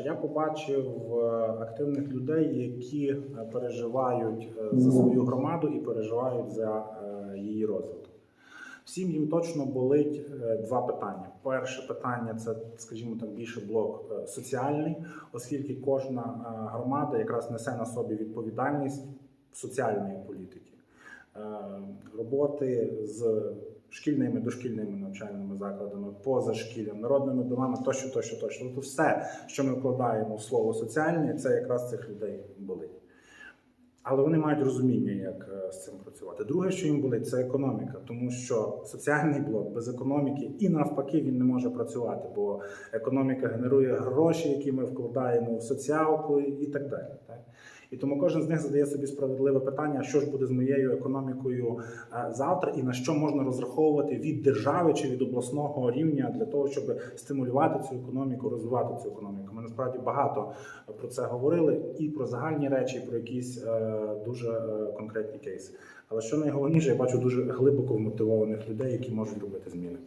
Я побачив е, активних людей, які е, переживають е, за свою громаду і переживають за її розвиток. Всім їм точно болить два питання. Перше питання це, скажімо так, більше блок соціальний, оскільки кожна громада якраз несе на собі відповідальність соціальної політики, роботи з шкільними дошкільними навчальними закладами, позашкіллям, народними домами, тощо, тощо, тощо. Тобто все, що ми вкладаємо в слово соціальне, це якраз цих людей болить. Але вони мають розуміння, як е, з цим працювати. Друге, що їм болить, це економіка, тому що соціальний блок без економіки і навпаки він не може працювати, бо економіка генерує гроші, які ми вкладаємо в соціалку і так далі. Так? І тому кожен з них задає собі справедливе питання, що ж буде з моєю економікою е, завтра, і на що можна розраховувати від держави чи від обласного рівня для того, щоб стимулювати цю економіку, розвивати цю економіку. Ми насправді багато про це говорили і про загальні речі, і про якісь е, дуже е, конкретні кейси. Але що найголовніше, я бачу дуже глибоко вмотивованих людей, які можуть робити зміни.